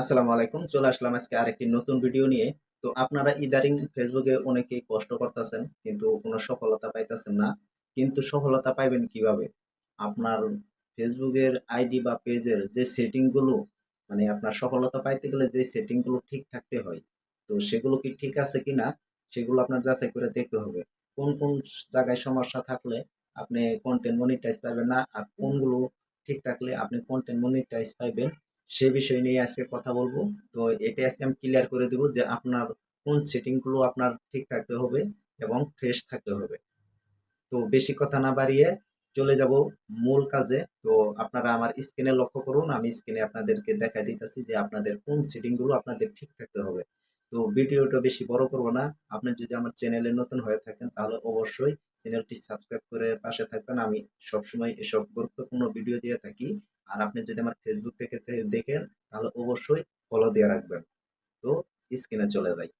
আসসালামু আলাইকুম, চলে আসলাম আজকে আরেকটি নতুন ভিডিও নিয়ে। তো আপনারা ইদারিং ফেসবুকে অনেকেই কষ্ট করতেছেন, কিন্তু কোনো সফলতা পাইতেছেন না। কিন্তু সফলতা পাইবেন কীভাবে? আপনার ফেসবুকের আইডি বা পেজের যে সেটিংগুলো মানে আপনার সফলতা পাইতে গেলে যে সেটিংগুলো ঠিক থাকতে হয়, তো সেগুলো কি ঠিক আছে কিনা, সেগুলো আপনার যাচাই করে দেখতে হবে। কোন কোন জায়গায় সমস্যা থাকলে আপনি কন্টেন্ট মনিটাইজ পাবেন না, আর কোনগুলো ঠিক থাকলে আপনি কন্টেন্ট মনিটাইজ পাইবেন সে বিষয় নিয়ে আজকে কথা বলব। তো এটা আজকে আমি ক্লিয়ার করে দেবো যে আপনার কোন সেটিংগুলো আপনার ঠিক থাকতে হবে এবং ফ্রেশ থাকতে হবে। তো বেশি কথা না বাড়িয়ে চলে যাব মূল কাজে। তো আপনারা আমার স্ক্রিনে লক্ষ্য করুন, আমি স্ক্রিনে আপনাদেরকে দেখা দিতেছি যে আপনাদের কোন সেটিংগুলো আপনাদের ঠিক থাকতে হবে। তো ভিডিওটা বেশি বড় করব না, আপনি যদি আমার চ্যানেলে নতুন হয়ে থাকেন তাহলে অবশ্যই চ্যানেলটি সাবস্ক্রাইব করে পাশে থাকবেন। আমি সবসময় এসব গুরুত্বপূর্ণ ভিডিও দিয়ে থাকি। আর আপনি যদি আমার ফেসবুক থেকে দেখেন, তাহলে অবশ্যই ফলো দিয়ে রাখবেন। তো স্ক্রিনে চলে যাই।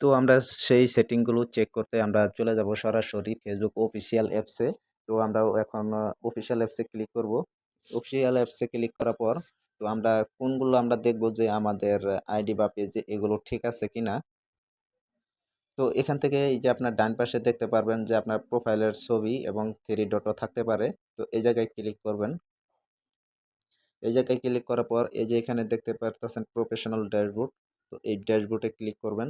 তো আমরা সেই সেটিংগুলো চেক করতে আমরা চলে যাব সরাসরি ফেসবুক অফিসিয়াল অ্যাপসে তো আমরা এখন অফিসিয়াল অ্যাপসে ক্লিক করব। অফিসিয়াল অ্যাপসে ক্লিক করার পর, তো আমরা কোনগুলো আমরা দেখব যে আমাদের আইডি বা পেজে এগুলো ঠিক আছে কিনা? তো এখান থেকে এই যে আপনার ডান পাশে দেখতে পারবেন যে আপনার প্রোফাইলের ছবি এবং থ্রি ডটও থাকতে পারে। তো এই জায়গায় ক্লিক করবেন। এই জায়গায় ক্লিক করার পর এই যে এখানে দেখতে পারতেছেন প্রফেশনাল ড্যাশবোর্ড তো এই ড্যাশবোর্ডে ক্লিক করবেন।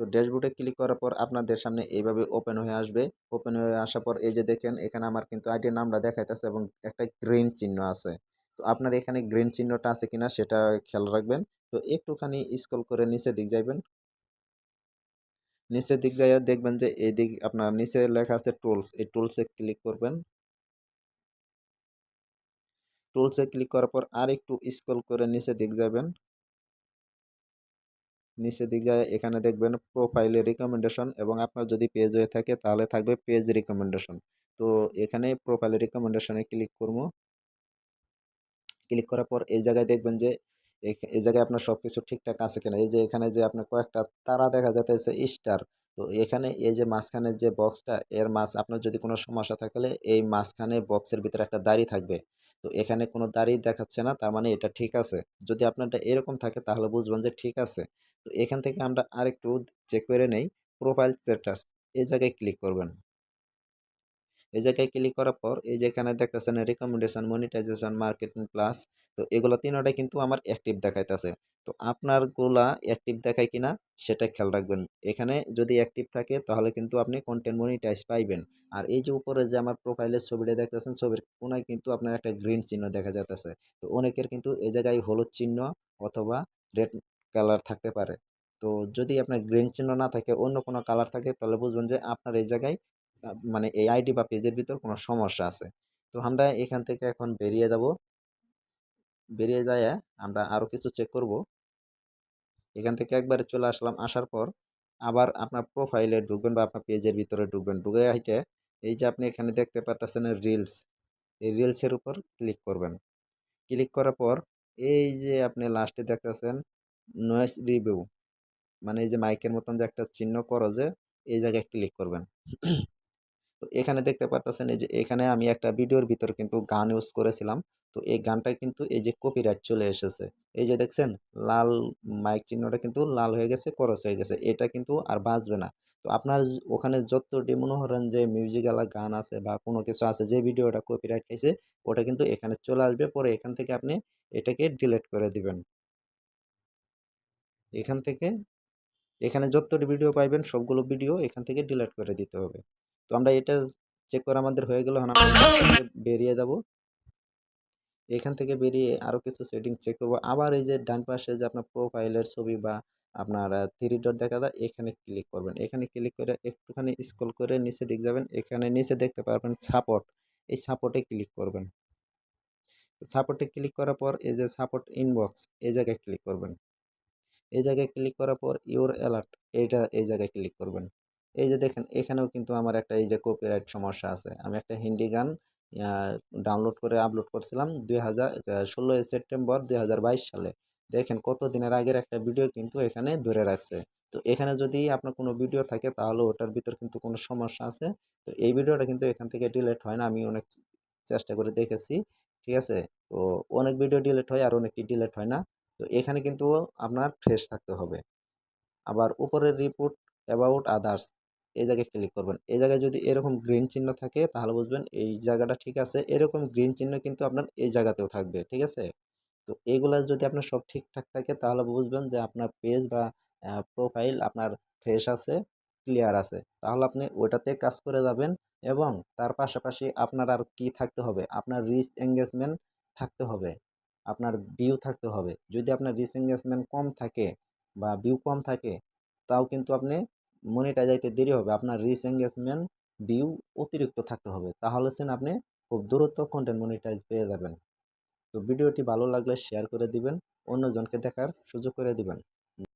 তো ড্যাশবোর্ডে ক্লিক করার পর আপনাদের সামনে এইভাবে ওপেন হয়ে আসবে। ওপেন হয়ে আসার পর এই যে দেখেন, এখানে আমার কিন্তু আইডির নামটা দেখাইতেছে এবং একটা গ্রিন চিহ্ন আছে। তো আপনার এখানে গ্রিন চিহ্নটা আছে কিনা সেটা খেয়াল রাখবেন। তো একটুখানি স্ক্রল করে নিচে দিক যাইবেন। নিচের দিক যাইয়া দেখবেন যে এই দিক আপনার নিচে লেখা আছে টুলস এই টুলসে ক্লিক করবেন। টুলসে ক্লিক করার পর আর একটু স্ক্রল করে নিচে দিক যাবেন। নিচের দিক যায়, এখানে দেখবেন প্রোফাইলে রিকমেন্ডেশন এবং আপনার যদি পেজ হয়ে থাকে তাহলে থাকবে পেজ রিকমেন্ডেশন তো এখানে প্রোফাইলে রিকমেন্ডেশনে ক্লিক করব। ক্লিক করার পর এই জায়গায় দেখবেন যে এই জায়গায় আপনার সব কিছু ঠিকঠাক আছে কিনা। এই যে এখানে যে আপনার কয়েকটা তারা দেখা যাচ্ছে স্টার তো এখানে এই যে মাঝখানের যে বক্সটা এর মাছ আপনার যদি কোনো সমস্যা থাকলে এই মাঝখানে বক্সের ভিতরে একটা দাড়ি থাকবে। তো এখানে কোনো দাড়ি দেখাচ্ছে না, তার মানে এটা ঠিক আছে। যদি আপনারটা এরকম থাকে, তাহলে বুঝবেন যে ঠিক আছে। তো এখান থেকে আমরা আরেকটু চেক করে নেই প্রোফাইল স্ট্যাটাস এই জায়গায় ক্লিক করবেন। এই জায়গায় ক্লিক করার পর এই যে এখানে দেখতেছেন রিকমেন্ডেশন মনিটাইজেশন মার্কেটিং প্লাস তো এগুলো তিনটাই কিন্তু আমার অ্যাক্টিভ দেখাইতেছে। তো আপনারগুলা অ্যাক্টিভ দেখায় কিনা সেটা খেয়াল রাখবেন। এখানে যদি অ্যাক্টিভ থাকে তাহলে কিন্তু আপনি কন্টেন্ট মনিটাইজ পাইবেন। আর এই যে উপরে যে আমার প্রোফাইলের ছবিটা দেখতেছেন, ছবির কোনায় কিন্তু আপনার একটা গ্রিন চিহ্ন দেখা যাচ্ছে তো অনেকের কিন্তু এই জায়গায় হলুদ চিহ্ন অথবা রেড কালার থাকতে পারে। তো যদি আপনার গ্রিন চিহ্ন না থাকে, অন্য কোনো কালার থাকে, তাহলে বুঝবেন যে আপনার এই জায়গায় মানে এই আইডি বা পেজের ভিতর কোনো সমস্যা আছে। তো আমরা এখান থেকে এখন বেরিয়ে যাব। বেরিয়ে যায় আমরা আরও কিছু চেক করব। এখান থেকে একবারে চলে আসলাম। আসার পর আবার আপনার প্রোফাইলে ঢুকবেন বা আপনার পেজের ভিতরে ঢুকবেন। ঢুকে হাইটে এই যে আপনি এখানে দেখতে পারতেছেন রিলস। এই রিলসের উপর ক্লিক করবেন। ক্লিক করার পর এই যে আপনি লাস্টে দেখতেছেন নয়েজ রিভিউ মানে এই যে মাইকের মতন যে একটা চিহ্ন করো যে এই জায়গায় ক্লিক করবেন। তো এখানে দেখতে পারতেছেন এই যে এখানে আমি একটা ভিডিওর ভিতর কিন্তু গান ইউজ করেছিলাম। তো এই গানটা কিন্তু এই যে কপিরাইট চলে এসেছে। এই যে দেখছেন, লাল মাইক চিহ্নটা কিন্তু লাল হয়ে গেছে করস হয়ে গেছে। এটা কিন্তু আর বাঁচবে না। তো আপনার ওখানে যত মনে করেন যে মিউজিকালা গান আছে বা কোনো কিছু আছে, যে ভিডিওটা কপিরাইট খাইছে, ওটা কিন্তু এখানে চলে আসবে। পরে এখান থেকে আপনি এটাকে ডিলেট করে দিবেন। এখান থেকে, এখানে যতটি ভিডিও পাইবেন, সবগুলো ভিডিও এখান থেকে ডিলেট করে দিতে হবে। তো আমরা এটা চেক করা আমাদের হয়ে গেল। বেরিয়ে যাব। এখান থেকে বেরিয়ে আরও কিছু সেটিং চেক করব। আবার এই যে ডান পাশে যে আপনার প্রোফাইলের ছবি বা আপনার থ্রি ডট দেখা যায় এখানে ক্লিক করবেন। এখানে ক্লিক করে একটুখানি স্ক্রল করে নিচে দিক যাবেন। এখানে নিচে দেখতে পারবেন সাপোর্ট এই সাপোর্টে ক্লিক করবেন। সাপোর্টে ক্লিক করার পর এই যে সাপোর্ট ইনবক্স এই জায়গায় ক্লিক করবেন। এই জায়গায় ক্লিক করার পর ইউর অ্যালার্ট এইটা এই জায়গায় ক্লিক করবেন। এই যে দেখেন, এখানেও কিন্তু আমার একটা এই যে কপিরাইট সমস্যা আছে। আমি একটা হিন্দি গান ডাউনলোড করে আপলোড করছিলাম দুই হাজার ষোলোই সেপ্টেম্বর দুই হাজার বাইশ সালে। দেখেন কত দিনের আগের একটা ভিডিও কিন্তু এখানে ধরে রাখছে। তো এখানে যদি আপনার কোনো ভিডিও থাকে তাহলে ওটার ভিতর কিন্তু কোনো সমস্যা আছে। তো এই ভিডিওটা কিন্তু এখান থেকে ডিলেট হয় না, আমি অনেক চেষ্টা করে দেখেছি, ঠিক আছে? তো অনেক ভিডিও ডিলেট হয় আর অনেকটি ডিলেট হয় না। তো এখানে কিন্তু আপনার ফ্রেশ থাকতে হবে। আবার উপরের রিপোর্ট অ্যাবাউট আদার্স এই জায়গায় ক্লিক করবেন। এই জায়গায় যদি এরকম গ্রিন চিহ্ন থাকে, তাহলে বুঝবেন এই জায়গাটা ঠিক আছে। এরকম গ্রিন চিহ্ন কিন্তু আপনার এই জায়গাতেও থাকবে, ঠিক আছে? তো এগুলা যদি আপনার সব ঠিকঠাক থাকে, তাহলে বুঝবেন যে আপনার পেজ বা প্রোফাইল আপনার ফ্রেশ আছে ক্লিয়ার আছে। তাহলে আপনি ওটাতে কাজ করে যাবেন এবং তার পাশাপাশি আপনার আর কি থাকতে হবে? আপনার রিচ এঙ্গেজমেন্ট থাকতে হবে। আপনার ভিউ থাকতে হবে। যদি আপনার রিচ এঙ্গেজমেন্ট কম থাকে বা ভিউ কম থাকে, তাও কিন্তু আপনি মনিটাইজাইতে দেরি হবে। আপনার রিচ এঙ্গেজমেন্ট ভিউ অতিরিক্ত থাকতে হবে। তাহলে সেন আপনি খুব দ্রুত কন্টেন্ট মনিটাইজ পেয়ে যাবেন। তো ভিডিওটি ভালো লাগলে শেয়ার করে দিবেন, অন্যজনকে দেখার সুযোগ করে দিবেন।